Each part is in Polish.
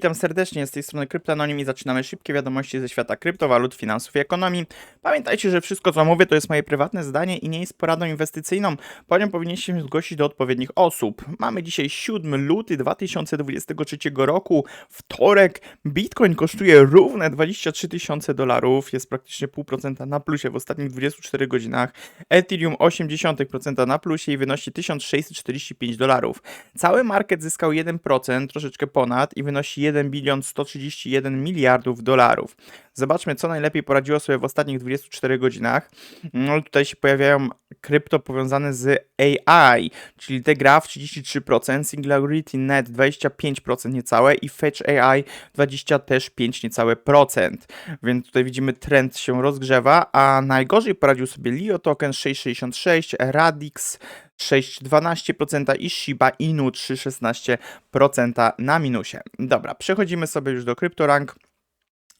Witam serdecznie, z tej strony Kryptononim i zaczynamy szybkie wiadomości ze świata kryptowalut, finansów i ekonomii. Pamiętajcie, że wszystko co mówię to jest moje prywatne zdanie i nie jest poradą inwestycyjną. Po nią powinniście się zgłosić do odpowiednich osób. Mamy dzisiaj 7 luty 2023 roku, wtorek. Bitcoin kosztuje równe 23 tysiące dolarów, jest praktycznie 0,5% na plusie w ostatnich 24 godzinach. Ethereum 0,8% na plusie i wynosi 1645 dolarów. Cały market zyskał 1%, troszeczkę ponad i wynosi 1 bilion 131 miliardów dolarów. Zobaczmy, co najlepiej poradziło sobie w ostatnich 24 godzinach. No, tutaj się pojawiają krypto powiązane z AI, czyli The Graph 33%, Singularity Net 25% niecałe i Fetch AI 20 też 5 niecałe procent. Więc tutaj widzimy trend się rozgrzewa, a najgorzej poradził sobie Leo Token 6,66, Radix 6,12% i Shiba Inu 3,16% na minusie. Dobra, przechodzimy sobie już do CryptoRank.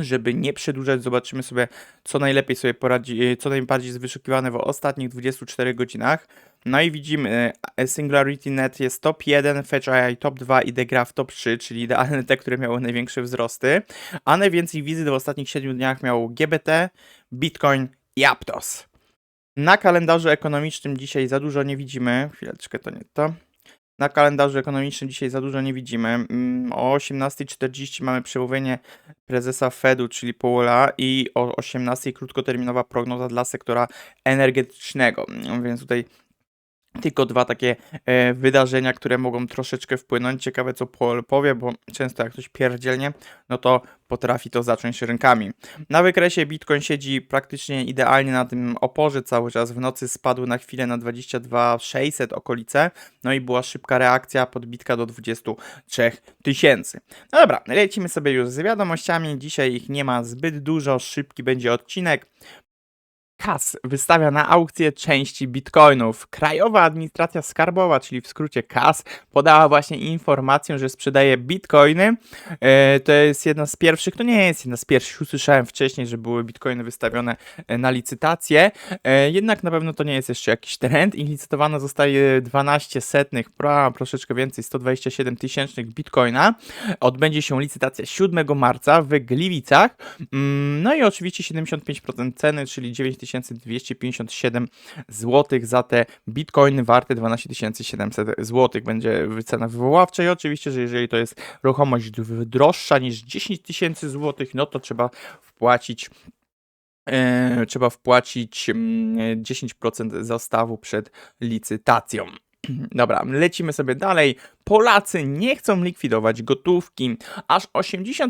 Żeby nie przedłużać, zobaczymy sobie, co najlepiej sobie poradzi, co najbardziej jest wyszukiwane w ostatnich 24 godzinach. No i widzimy, e, Singularity Net jest top 1, Fetch AI top 2 i The Graph top 3, czyli idealne te, które miały największe wzrosty. A najwięcej wizyt w ostatnich 7 dniach miał GBT, Bitcoin i Aptos. Na kalendarzu ekonomicznym dzisiaj za dużo nie widzimy. Chwileczkę, to nie to. Na kalendarzu ekonomicznym dzisiaj za dużo nie widzimy. Mm, O 18.40 mamy przemówienie prezesa Fedu, czyli Powella i o 18.00 krótkoterminowa prognoza dla sektora energetycznego. Więc tutaj tylko dwa takie e, wydarzenia, które mogą troszeczkę wpłynąć. Ciekawe, co Powell powie, bo często jak ktoś pierdzielnie, no to potrafi to zacząć rynkami. Na wykresie Bitcoin siedzi praktycznie idealnie na tym oporze cały czas. W nocy spadł na chwilę na 22,600 okolice, no i była szybka reakcja, podbitka do 23 tysięcy. No dobra, lecimy sobie już z wiadomościami. Dzisiaj ich nie ma zbyt dużo, szybki będzie odcinek. KAS wystawia na aukcję części bitcoinów. Krajowa Administracja Skarbowa, czyli w skrócie KAS, podała właśnie informację, że sprzedaje bitcoiny. E, to jest jedna z pierwszych, to nie jest jedna z pierwszych, usłyszałem wcześniej, że były bitcoiny wystawione e, na licytację. E, jednak na pewno to nie jest jeszcze jakiś trend i zostaje 12 setnych, troszeczkę więcej, 127 tysięcznych bitcoina. Odbędzie się licytacja 7 marca w Gliwicach. Mm, No i oczywiście 75% ceny, czyli 9257 zł za te bitcoiny warte 12 700 zł. Będzie cena wywoławcza i oczywiście, że jeżeli to jest ruchomość droższa niż 10 tysięcy zł, no to trzeba wpłacić e, trzeba wpłacić mm, 10% zastawu przed licytacją. Dobra, lecimy sobie dalej. Polacy nie chcą likwidować gotówki. Aż 80%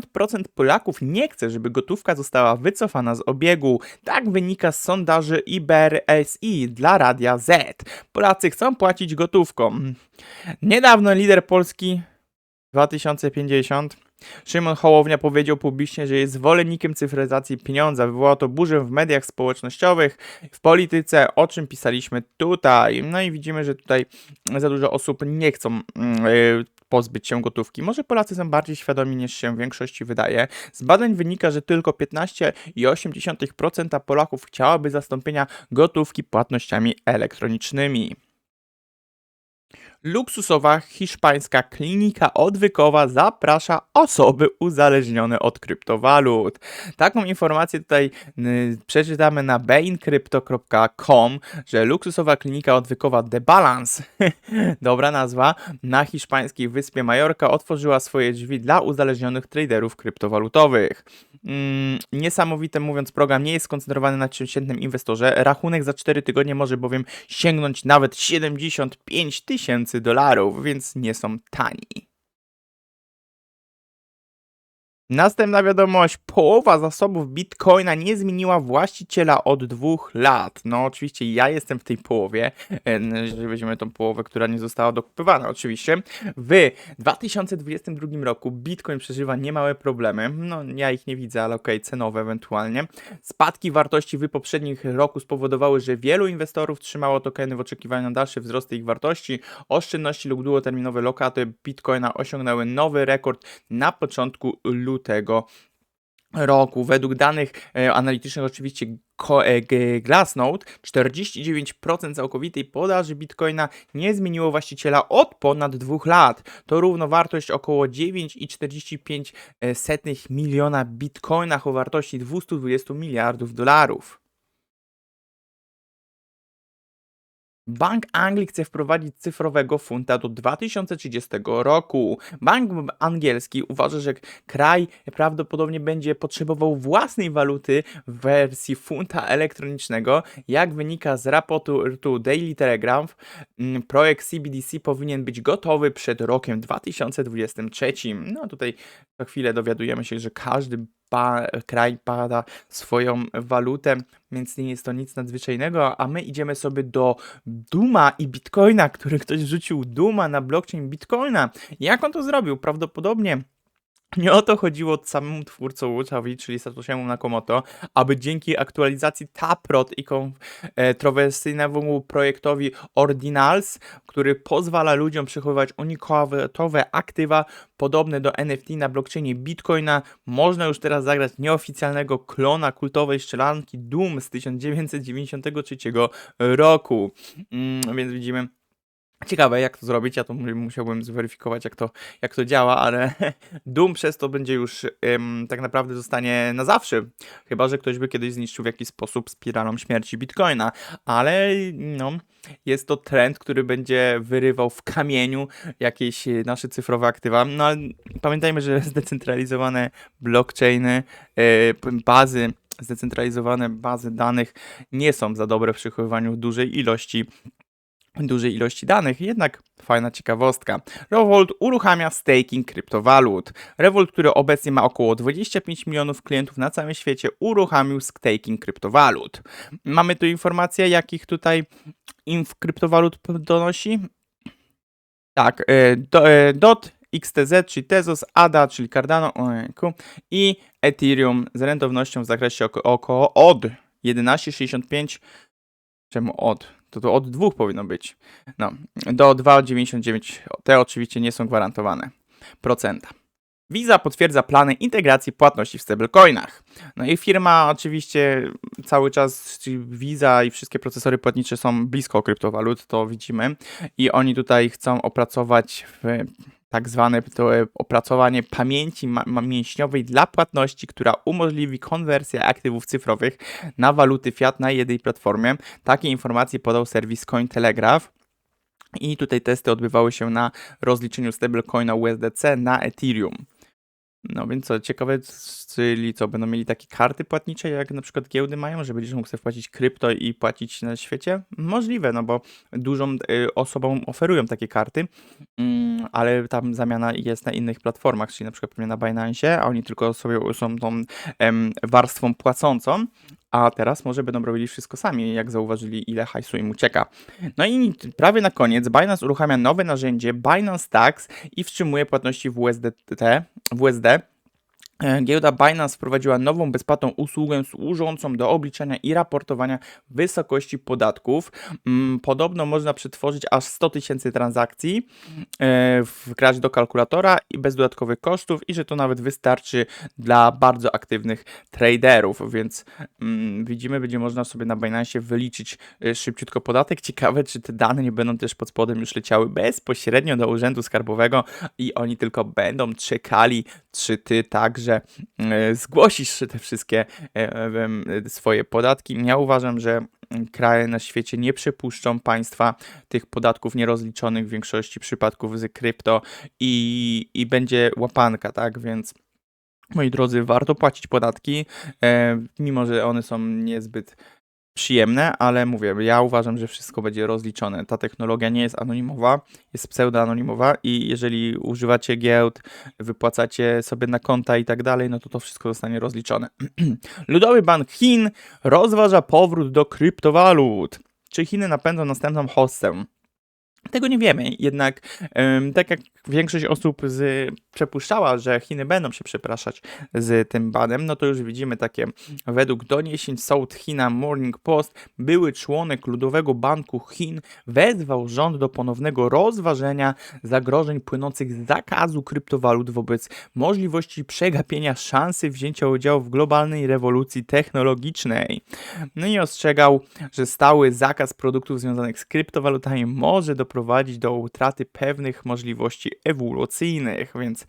Polaków nie chce, żeby gotówka została wycofana z obiegu. Tak wynika z sondaży IBRSI dla Radia Z. Polacy chcą płacić gotówką. Niedawno lider Polski 2050 Szymon Hołownia powiedział publicznie, że jest zwolennikiem cyfryzacji pieniądza. Wywołało to burzę w mediach społecznościowych, w polityce, o czym pisaliśmy tutaj. No i widzimy, że tutaj za dużo osób nie chcą mm, y, pozbyć się gotówki. Może Polacy są bardziej świadomi niż się w większości wydaje. Z badań wynika, że tylko 15,8% Polaków chciałaby zastąpienia gotówki płatnościami elektronicznymi. Luksusowa hiszpańska klinika odwykowa zaprasza osoby uzależnione od kryptowalut. Taką informację tutaj przeczytamy na baincrypto.com, że luksusowa klinika odwykowa The Balance, dobra nazwa, na hiszpańskiej wyspie Majorka otworzyła swoje drzwi dla uzależnionych traderów kryptowalutowych. Mm, niesamowite mówiąc, program nie jest skoncentrowany na przeciętnym inwestorze. Rachunek za 4 tygodnie może bowiem sięgnąć nawet 75 tysięcy dolarów, więc nie są tani. Następna wiadomość. Połowa zasobów Bitcoina nie zmieniła właściciela od dwóch lat. No oczywiście ja jestem w tej połowie, e, jeżeli weźmiemy tą połowę, która nie została dokupywana oczywiście. W 2022 roku Bitcoin przeżywa niemałe problemy. No ja ich nie widzę, ale okej, cenowe ewentualnie. Spadki wartości w poprzednich roku spowodowały, że wielu inwestorów trzymało tokeny w oczekiwaniu na dalsze wzrosty ich wartości. Oszczędności lub długoterminowe lokaty Bitcoina osiągnęły nowy rekord na początku lutego roku. Według danych e, analitycznych oczywiście e, Glassnode 49% całkowitej podaży Bitcoina nie zmieniło właściciela od ponad dwóch lat. To równowartość około 9,45 e, miliona Bitcoinach o wartości 220 miliardów dolarów. Bank Anglii chce wprowadzić cyfrowego funta do 2030 roku. Bank angielski uważa, że kraj prawdopodobnie będzie potrzebował własnej waluty w wersji funta elektronicznego. Jak wynika z raportu Daily Telegraph, mm, projekt CBDC powinien być gotowy przed rokiem 2023. No tutaj co chwilę dowiadujemy się, że każdy pa, kraj pada swoją walutę, więc nie jest to nic nadzwyczajnego, a my idziemy sobie do Duma i Bitcoina, który ktoś rzucił Duma na blockchain Bitcoina. Jak on to zrobił? Prawdopodobnie nie o to chodziło samemu twórcom Łóczowi, czyli Satoshiemu Nakamoto, aby dzięki aktualizacji Taprot i kontrowersyjnemu projektowi Ordinals, który pozwala ludziom przechowywać unikatowe aktywa podobne do NFT na blockchainie Bitcoina, można już teraz zagrać nieoficjalnego klona kultowej strzelanki Doom z 1993 roku. Mm, więc widzimy Ciekawe, jak to zrobić. Ja to mu- musiałbym zweryfikować, jak to, jak to działa, ale Doom przez to będzie już ym, tak naprawdę zostanie na zawsze. Chyba, że ktoś by kiedyś zniszczył w jakiś sposób spiralą śmierci Bitcoina. Ale no, jest to trend, który będzie wyrywał w kamieniu jakieś e, nasze cyfrowe aktywa. No ale pamiętajmy, że zdecentralizowane blockchainy, p- bazy, zdecentralizowane bazy danych nie są za dobre w przechowywaniu dużej ilości dużej ilości danych, jednak fajna ciekawostka. Revolt uruchamia staking kryptowalut. Revolt, który obecnie ma około 25 milionów klientów na całym świecie, uruchamił staking kryptowalut. Mamy tu informacje, jakich tutaj kryptowalut donosi. Tak, e, do, e, DOT, XTZ, czyli Tezos, ADA, czyli Cardano ojejku, i Ethereum z rentownością w zakresie oko, około od 11,65 Czemu od? To to od dwóch powinno być. No, do 2,99. Te oczywiście nie są gwarantowane. Procenta. Visa potwierdza plany integracji płatności w stablecoinach. No i firma oczywiście cały czas, Visa i wszystkie procesory płatnicze są blisko kryptowalut, to widzimy. I oni tutaj chcą opracować w tak zwane e, opracowanie pamięci mięśniowej dla płatności, która umożliwi konwersję aktywów cyfrowych na waluty fiat na jednej platformie. Takie informacje podał serwis Cointelegraph. I tutaj testy odbywały się na rozliczeniu stablecoina USDC na Ethereum. No więc co, ciekawe, czyli co, będą mieli takie karty płatnicze, jak na przykład giełdy mają, że będziesz mógł sobie wpłacić krypto i płacić na świecie? Możliwe, no bo dużą y, osobom oferują takie karty, mm, ale tam zamiana jest na innych platformach, czyli na przykład pewnie na Binance, a oni tylko sobie są tą em, warstwą płacącą, a teraz może będą robili wszystko sami, jak zauważyli, ile hajsu im ucieka. No i prawie na koniec Binance uruchamia nowe narzędzie Binance Tax i wstrzymuje płatności w USDT, w USD. E, Giełda Binance wprowadziła nową bezpłatną usługę służącą do obliczania i raportowania wysokości podatków. Mm, Podobno można przetworzyć aż 100 tysięcy transakcji, e, wgrać do kalkulatora i bez dodatkowych kosztów i że to nawet wystarczy dla bardzo aktywnych traderów, więc mm, widzimy, będzie można sobie na Binance wyliczyć e, szybciutko podatek. Ciekawe, czy te dane nie będą też pod spodem już leciały bezpośrednio do Urzędu Skarbowego i oni tylko będą czekali, czy ty także e, zgłosisz te wszystkie e, em, swoje podatki. Ja uważam, że kraje na świecie nie przepuszczą państwa tych podatków nierozliczonych w większości przypadków z krypto i, i będzie łapanka, tak? Więc moi drodzy, warto płacić podatki, e, mimo że one są niezbyt przyjemne, ale mówię, ja uważam, że wszystko będzie rozliczone. Ta technologia nie jest anonimowa, jest pseudoanonimowa i jeżeli używacie giełd, wypłacacie sobie na konta i tak dalej, no to to wszystko zostanie rozliczone. Ludowy Bank Chin rozważa powrót do kryptowalut. Czy Chiny napędzą następną hossę? Tego nie wiemy, jednak tak jak większość osób z, przepuszczała, że Chiny będą się przepraszać z tym banem, no to już widzimy takie, według doniesień South China Morning Post, były członek Ludowego Banku Chin wezwał rząd do ponownego rozważenia zagrożeń płynących z zakazu kryptowalut wobec możliwości przegapienia szansy wzięcia udziału w globalnej rewolucji technologicznej. No i ostrzegał, że stały zakaz produktów związanych z kryptowalutami może doprowadzić do utraty pewnych możliwości ewolucyjnych, więc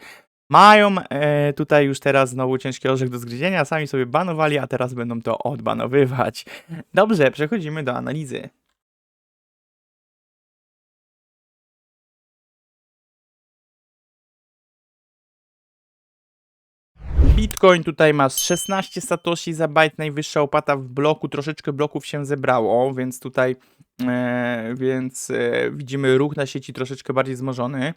mają e, tutaj już teraz znowu ciężki orzech do zgryzienia, sami sobie banowali, a teraz będą to odbanowywać. Dobrze, przechodzimy do analizy. Bitcoin tutaj masz 16 satoshi za bajt, najwyższa opłata w bloku, troszeczkę bloków się zebrało, więc tutaj więc e, widzimy ruch na sieci troszeczkę bardziej wzmożony.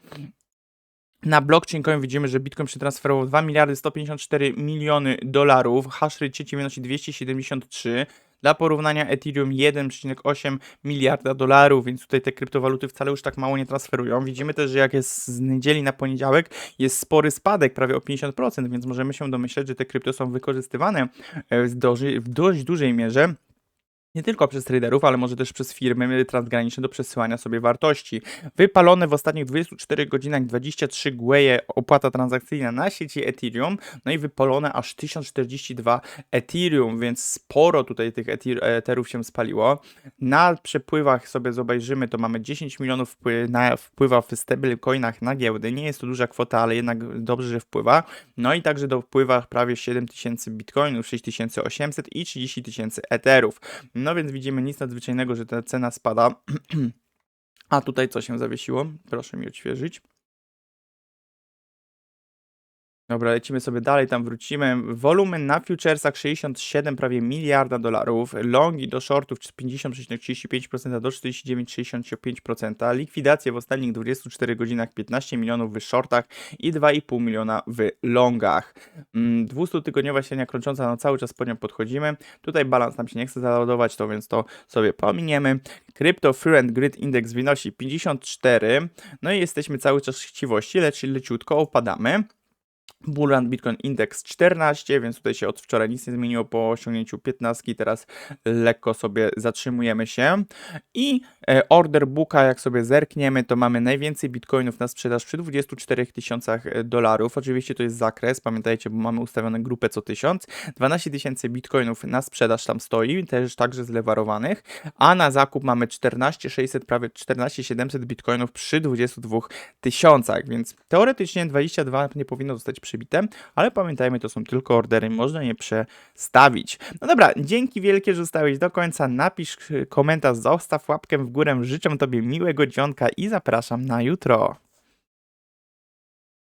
Na blockchain widzimy, że Bitcoin przetransferował 2 miliardy 154 miliony dolarów, hash rate sieci wynosi 273. Dla porównania Ethereum 1,8 miliarda dolarów, więc tutaj te kryptowaluty wcale już tak mało nie transferują. Widzimy też, że jak jest z niedzieli na poniedziałek, jest spory spadek, prawie o 50%, więc możemy się domyśleć, że te krypto są wykorzystywane e, w dość dużej mierze nie tylko przez traderów, ale może też przez firmy transgraniczne do przesyłania sobie wartości. Wypalone w ostatnich 24 godzinach 23 gweje opłata transakcyjna na sieci Ethereum, no i wypalone aż 1042 Ethereum, więc sporo tutaj tych Ether- Etherów się spaliło. Na przepływach sobie zobejrzymy, to mamy 10 milionów wpływa w stablecoinach na giełdy. Nie jest to duża kwota, ale jednak dobrze, że wpływa. No i także do wpływa prawie 7000 bitcoinów, 6800 i 30 tysięcy Etherów. No więc widzimy nic nadzwyczajnego, że ta cena spada. A tutaj co się zawiesiło? Proszę mi odświeżyć. Dobra, lecimy sobie dalej, tam wrócimy. Wolumen na futuresach 67 prawie miliarda dolarów, longi do shortów 50,35% do 49,65%, likwidacje w ostatnich 24 godzinach 15 milionów w shortach i 2,5 miliona w longach. Mm, 200-tygodniowa średnia krocząca, no cały czas po nią podchodzimy. Tutaj balans nam się nie chce załadować, to więc to sobie pominiemy. Crypto Free and Grid Index wynosi 54, no i jesteśmy cały czas w chciwości, lecz leciutko opadamy. Bullrun Bitcoin Index 14, więc tutaj się od wczoraj nic nie zmieniło po osiągnięciu 15, teraz lekko sobie zatrzymujemy się. I e, order booka, jak sobie zerkniemy, to mamy najwięcej bitcoinów na sprzedaż przy 24 tysiącach e, dolarów. Oczywiście to jest zakres, pamiętajcie, bo mamy ustawione grupę co 1000. 12 tysięcy bitcoinów na sprzedaż tam stoi, też także zlewarowanych, a na zakup mamy 14 600, prawie 14 700 bitcoinów przy 22 tysiącach, więc teoretycznie 22 nie powinno zostać przybite, ale pamiętajmy, to są tylko ordery, można je przestawić. No dobra, dzięki wielkie, że zostałeś do końca, napisz y, komentarz, zostaw łapkę w górę, życzę Tobie miłego dzionka i zapraszam na jutro.